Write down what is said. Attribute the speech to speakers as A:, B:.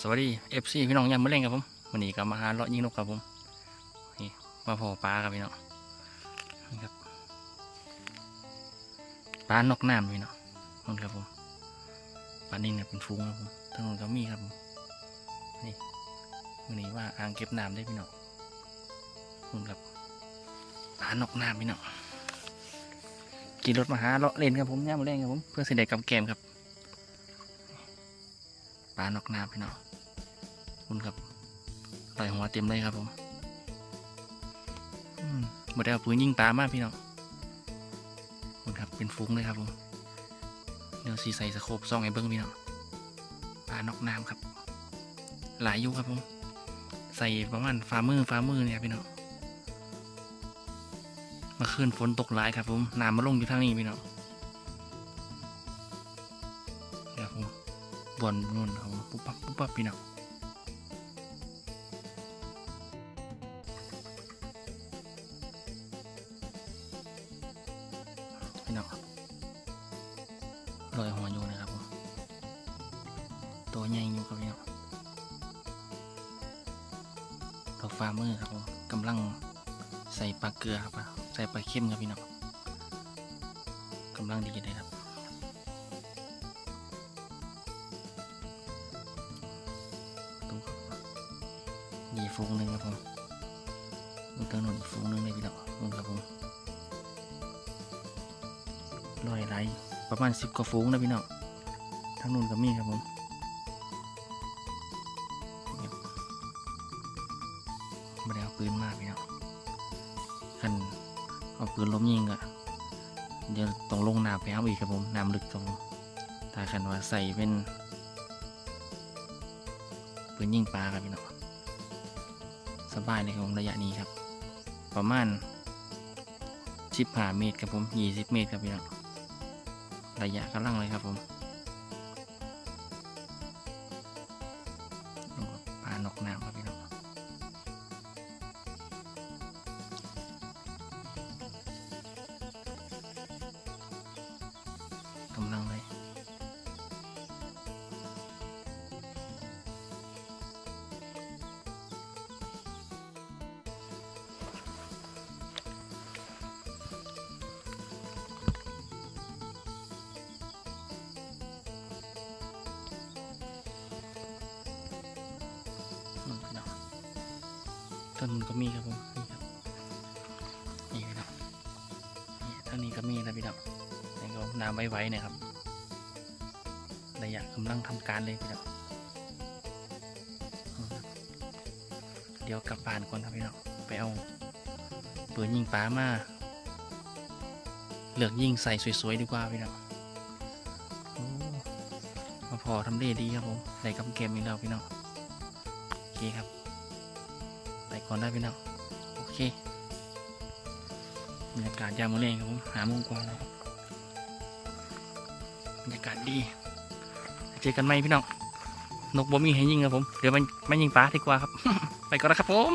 A: สวัสดีเอฟซีพี่น้องยามมะเร็งครับผมวันนี้ก็มาหาเลาะยิงนกครับผมนี่มาพอปลาครับพี่น้องนี่ครับปลานกน้ำพี่น้องนั่นครับผมปลานิ่งเนี่ยเป็นฟูงครับผมทั้งนู้นก็มีครับผมนี่วันนี้ว่าอ่างเก็บน้ำได้พี่น้องนั่ครับปลานกน้ำพี่น้องขี่รถมาหาเลาะเล่นครับผมยามมะเร็งครับผมเพื่อเสด็จกับแกมครับ ปลานกน้ำพี่น้องคุณครับลอยหัวเต็มเลยครับผมอืมบดได้เอาปืนยิงปลามากพี่น้องคุณครับเป็นฟุ้งเลยครับผมเดี๋ยวสีใส่สโคปซ่องไอ้เบิ้งพี่น้องปลานอกน้ำครับ หลายยุคครับผมใส่ประมาณฝ่ามือฝ่ามือเนี่ยพี่น้องมาคืนฝนตกหลายครับผมน้ำมาลงอยู่ทางนี้พี่น้องเดี๋ยวผมบอลนู่นครับ ปุ๊บปั๊บปุ๊บปั๊บพี่น้องพี่น้องลอยหัวอยู่นะครับผมตัวใหญ่อยู่ครับพี่น้องดอกฟ้ามือครับผมกำลังใส่ปลาเกลือครับใส่ปลาเค็มครับพี่น้องกำลังดีเลยครับ มีฟูงหนึ่งครับผมดูทางนู้นอีกฟูงหนึ่งเลยพี่น้องนู่นครับผมลอยไหลประมาณสิบกว่าฟูงนะพี่น้องทางนู้นก็มีครับผมนี่ครับไม่ได้เอาปืนมาพี่น้องคันเอาปืนล้มยิงอะเดี๋ยวต้องลงน้ำไปเอาอีกครับผมน้ำลึกครับผมถ้าคันว่าใส่เป็นปืนยิงปลาครับพี่น้อง สบายเลยครับผมระยะนี้ครับ ประมาณสิบห้าเมตรครับผมยี่สิบเมตรครับพี่น้องระยะกำลังเลยครับผมปลานกน้ำครับพี่ ต้นก็มีครับผมนี่ครับนี่พี่น้องนี่ท่านี้ก็มีนะพี่น้องนี่ก็น้ำไว้ๆนะครับระยะกำลังทำการเลยพี่น้องเดี๋ยวกลับบ้านก่อนครับพี่น้องไปเอาปืนยิงปลามาเลือกยิงใส่สวยๆดีกว่าพี่น้องมาพอทำได้ดีครับผม ใส่กับเกมอีกแล้วพี่น้องโอเคครับ ก่อนได้พี่น้องโอเคบรรยากาศยามมื้อแรงครับผมหาโมงกว่าแล้วบรรยากาศดีเจอกันไหมพี่น้องนกบ่มีให้ยิงครับผมเดี๋ยวมันไม่ยิงปลาดีกว่าครับ ไปก่อนนะครับผม